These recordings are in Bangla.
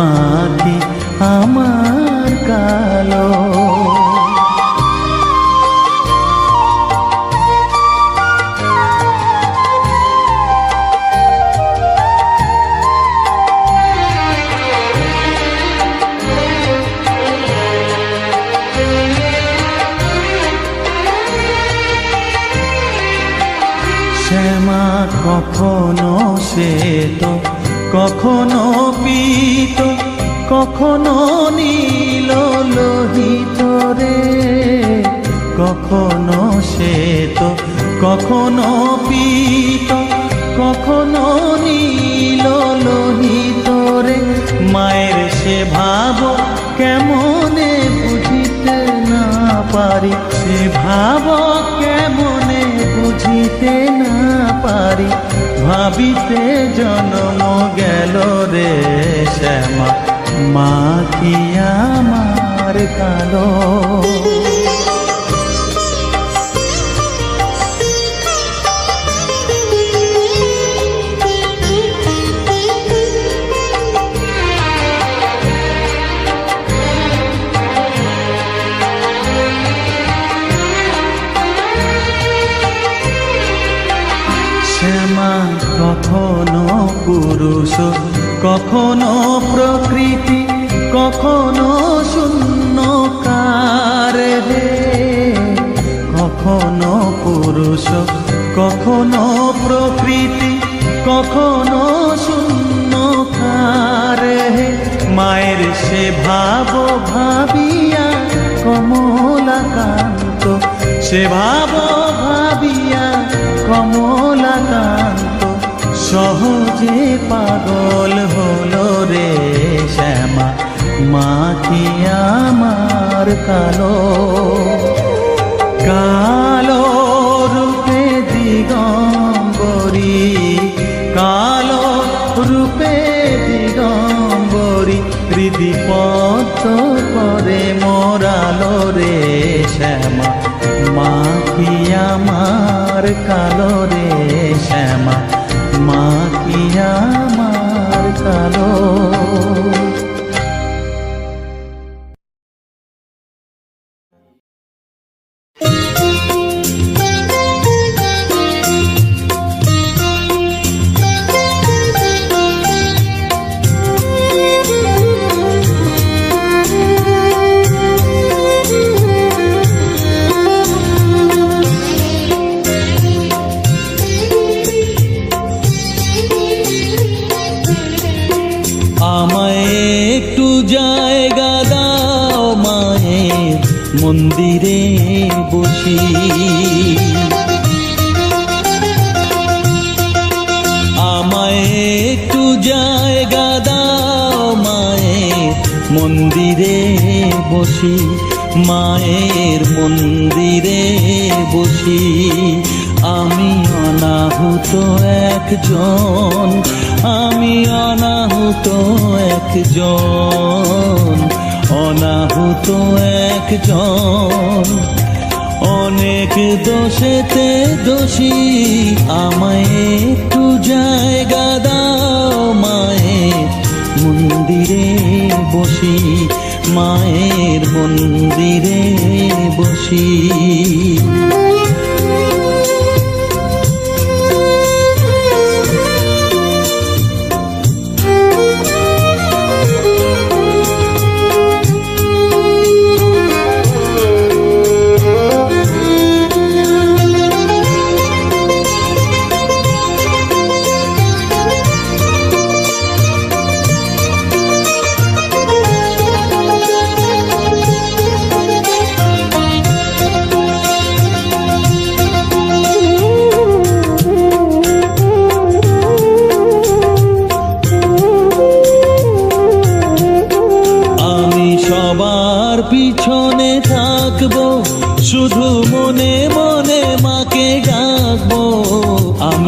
মাটি কখনো নীল লোহিত রে? কখনো শ্বেত, কখনো পীত, কখনো নীল লোহিত রে? মায়ের সে ভাব কেমনে বুঝিতে না পারি? সে ভাব কেমনে বুঝিতে না পারি? ভাবিতে জন্ম গেল রে শ্যামা। মা কি আমার কালো। শ্যামা কখনো পুরুষ কখনো প্রকৃতি, কখনো শূন্য কার হে কখনো পুরুষ, কখনো প্রকৃতি, কখনো শূন্য কার হে মায়ের সে ভাব ভাবিয়া কমলাকান্ত, সে ভাব ভাবিয়া কমলাকান্ত। সহজে পাগল হলো রে শ্যামা মা কি আমার কালো। কালো রূপে দিগম্বরী, কালো রূপে দিগম্বরী হৃদিপত করে মোরালো রে শ্যামা মা কি আমার কালো দোষেতে দোষী আমায় একটু জায়গা দাও মায়ের মন্দিরে বসি মায়ের মন্দিরে বসি।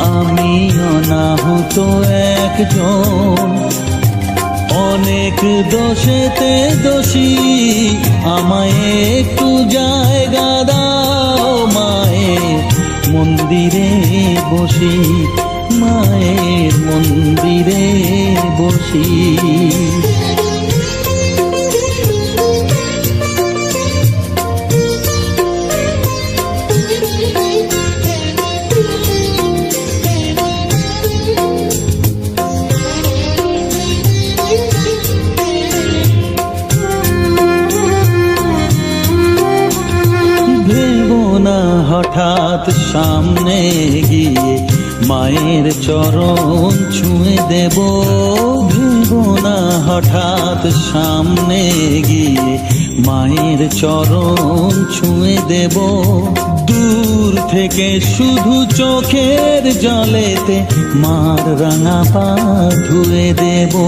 আমি অনাহুত একজন। অনেক দোষেতে দোষী, আমায় একটু জায়গা দাও মায়ে মন্দিরে বসি, মায়ের মন্দিরে বসি। সামনে গিয়ে মায়ের চরণ ছুঁয়ে দেব। দূর থেকে শুধু চোখের জলেতে মার রাঙা পা ধুয়ে দেবো।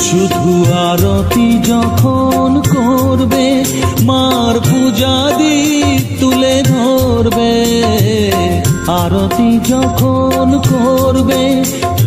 শুধু আরতি যখন করবে, মার পূজা দীপ তুলে ধরবে। আরতি যখন করবে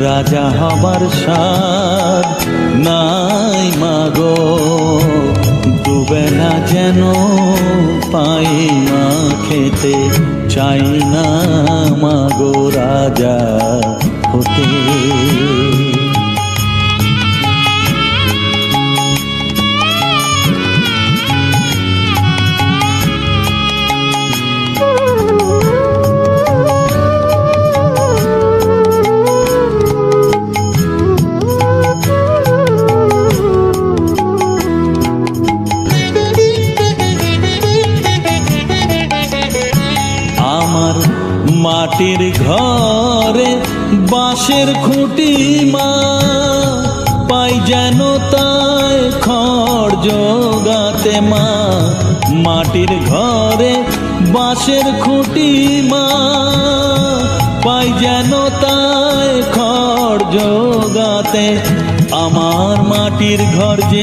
রাজা হবার সাদ নাই মাগো। না যেন পাই মা খেতে, চাই না মাগো রাজা হতে। মাটির ঘরে বাঁশের খুঁটি মা, পাই যেন তাই খড় জোগাতে মা। মাটির ঘরে বাঁশের খুঁটি মা, পাই যেন তাই খড় জোগাতে। আমার মাটির ঘর যে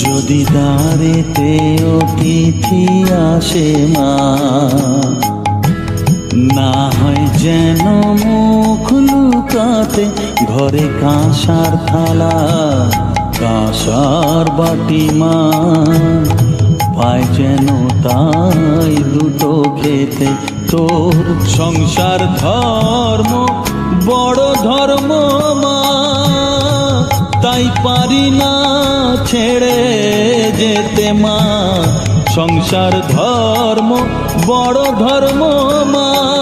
যদি দাঁড়েতে অতিথি আসে মা না হয় যেন মুখ লুকাতে ঘরে কাঁসার থালা, কাঁসার বাটি মা। পায় যেন তাই দুটো খেতে তোর সংসার ধর্ম, বড় ধর্ম মা। তাই পারি না ছেড়ে যেতে মা। সংসার ধর্ম, বড় ধর্ম মা।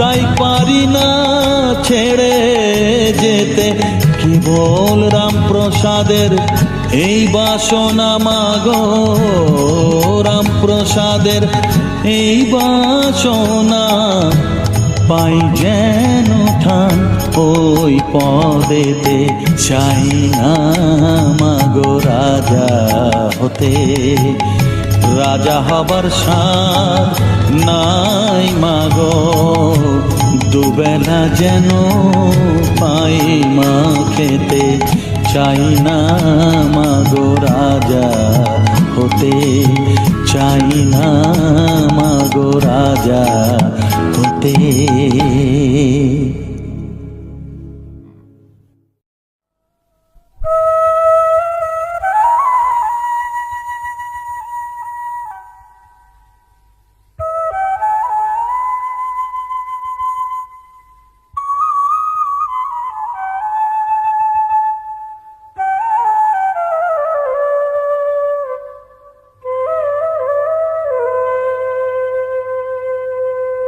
তাই পারি না ছেড়ে যেতে। কেবল রামপ্রসাদের? এই বাসনা মাগো রামপ্রসাদের। এই বাসনা পাই যেন ঠান ওই পদেতে। চাই না মাগো রাজা হতে। রাজা হবার সার নাই মাগ, দুবেলা যেন পাই মা খেতে, চাই না মাগো রাজা হতে, চাই না মাগো রাজা হতে।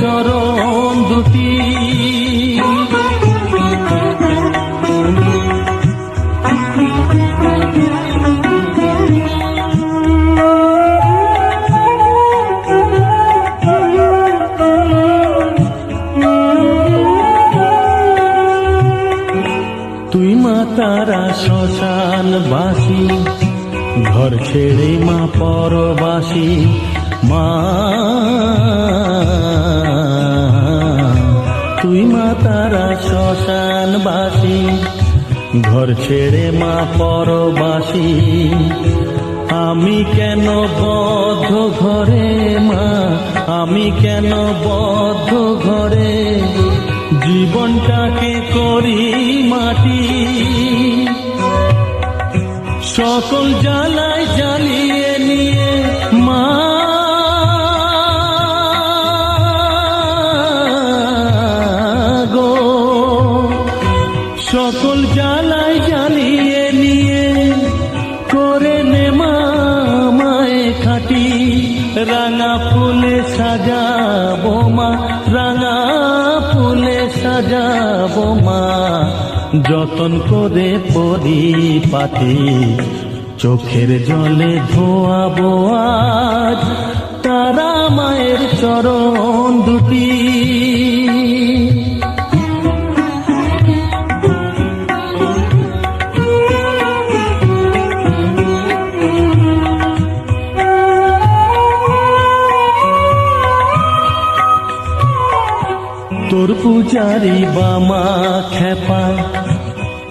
চরণ দুটি। ঘর ছেড়ে মা পরবাসি, আমি কেন বদ্ধ ঘরে মা? আমি কেন বদ্ধ ঘরে? জীবনটাকে করি মাটি। সকল জ্বালায় জ্বালিয়ে যতন করে পরি পাতি চোখের জলে ধোয়াবো আজ তারা মায়ের চরণ দুটি। তোর পূজারি বামা খেপা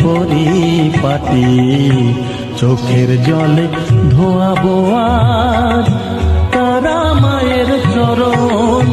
পরিপাটি চোখের জলে ধোয়াবো আর তারা মায়ের চরণ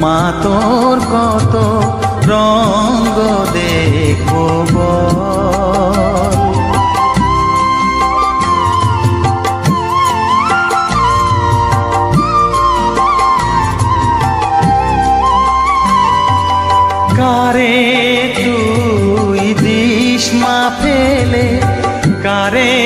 মা তোর কত রঙ্গ দেখব কারে তুই দিস মা ফেলে কারে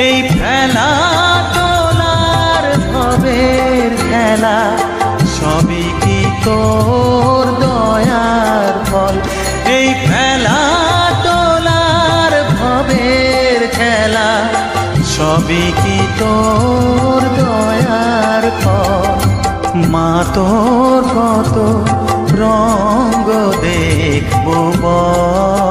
এই ফেলা তোলার ভবের খেলা সবই কি তোর দয়ার ফল? এই ফেলা তোলার ভবের খেলা সবই কি তোর দয়ার ফল? মা তোর কত রঙ্গ দেখব বল?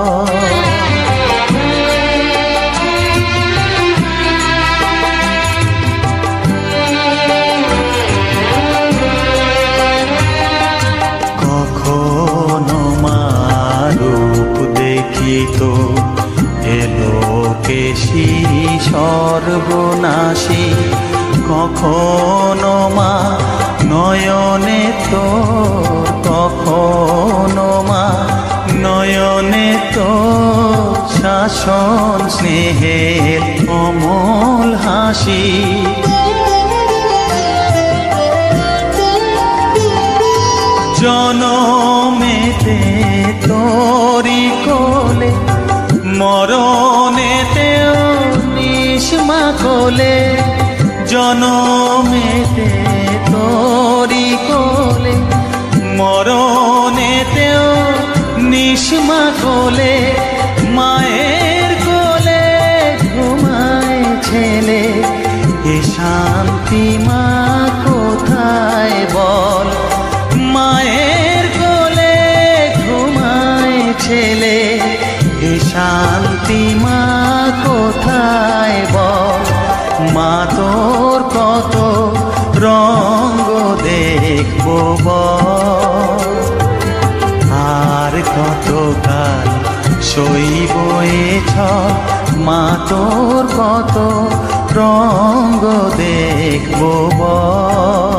কেশি সর্বনাশী কখনো মা নয়নে তো কখনো মা নয়নে তো শাসন স্নেহের অমল হাসি। কোলে জনমেতে তোরি কোলে মরণেতেও নিষ্মা কোলে, মায়ের কোলে ঘুমায় ছেলে, এ শান্তি মা কোথায় বল? মা তোর কত রঙ্গ দেখব বল।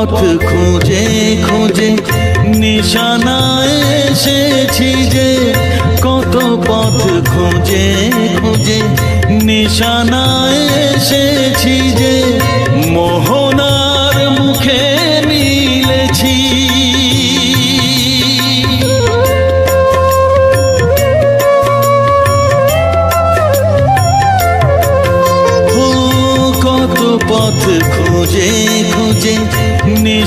পথ খুঁজে খুঁজে নিশানায় এসেছি যে কত পথ খুঁজে খুঁজে নিশানায় এসেছি যে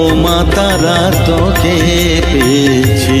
ও মা তারা তোকে পেয়েছি।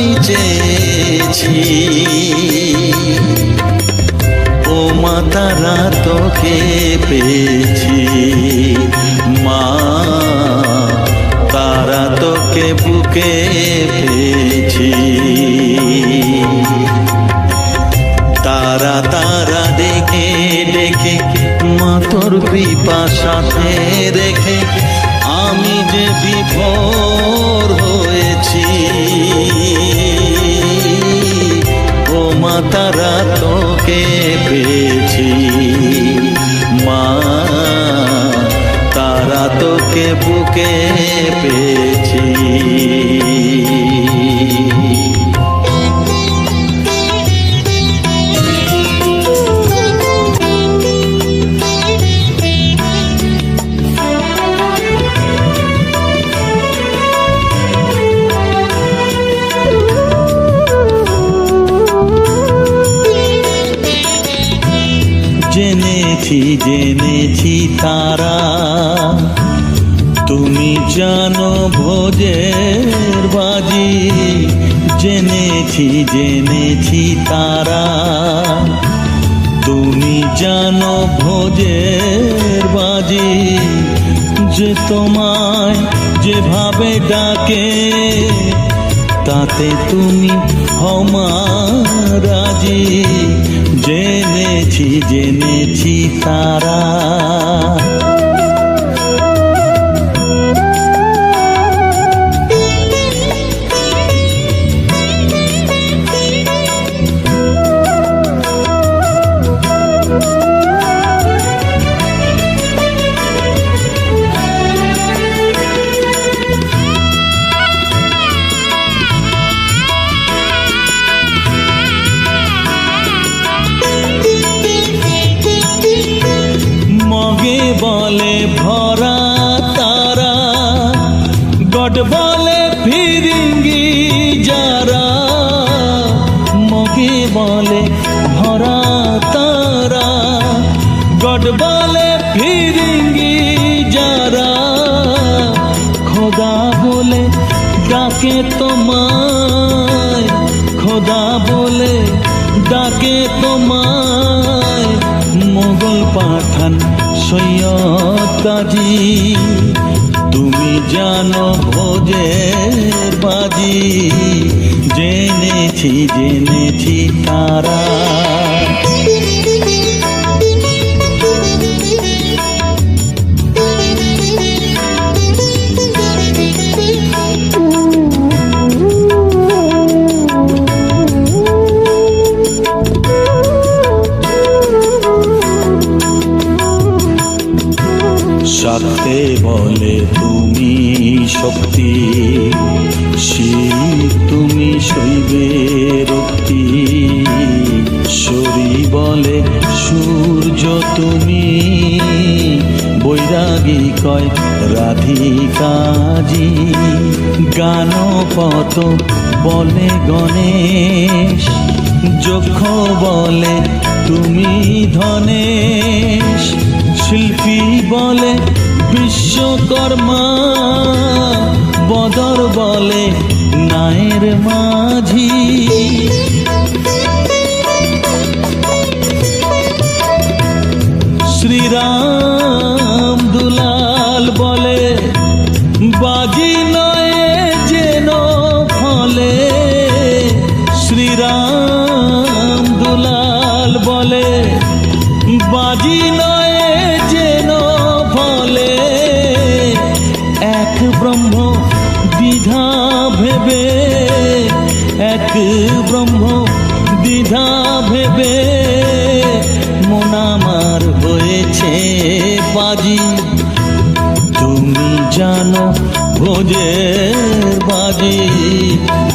ঠাই চেয়েছি ও মা, তারা তোকে পেয়েছি। মা, তারা তোকে বুকে পেয়েছি। তারা তারা ডেকে ডেকে মা, তোর কৃপা সাথে রেখে আমি যে বিভোর তারা তোকে বুকে পেয়েছি। ভোজের বাজি যে তোমায় যেভাবে ডাকে তাতে তুমি হমারাজি জেনেছি জেনেছি তারা। ভরা তারা গড বলে ফিরিঙ্গি যারা, খোদা বলে ডাকে তোমায়, খোদা বলে ডাকে তোমায়, মোগল পাঠান সৈয়দ কাজী তুমি জানো ভোজের বাজি। জেনেছি জেনেছি তারা শক্তি। শিব তুমি শৈবে রক্তি। শরী বলে সূর্য তুমি। বৈরাগী কয় রাধিকাজি গানপত বলে গণেশ। যক্ষ বলে তুমি ধনেশ। শিল্পী বলে বিশ্বকর্মা বদর বলে নায়ের মাঝি। শ্রীরাম ব্রহ্ম দ্বিধা ভেবে, এক ব্রহ্ম দ্বিধা ভেবে মনামার হয়েছে বাজি। তুমি জানো ভোজের বাজি,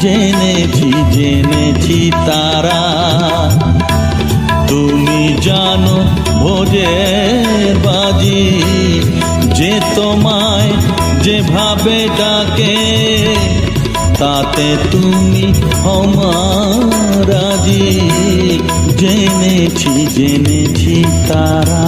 জেনেছি জেনেছি তারা। তুমি জানো ভোজের বাজি, যে তোমায় যেভাবে ডাকে তাতে তুমি হমারাজি জেনেছি জেনেছি তারা।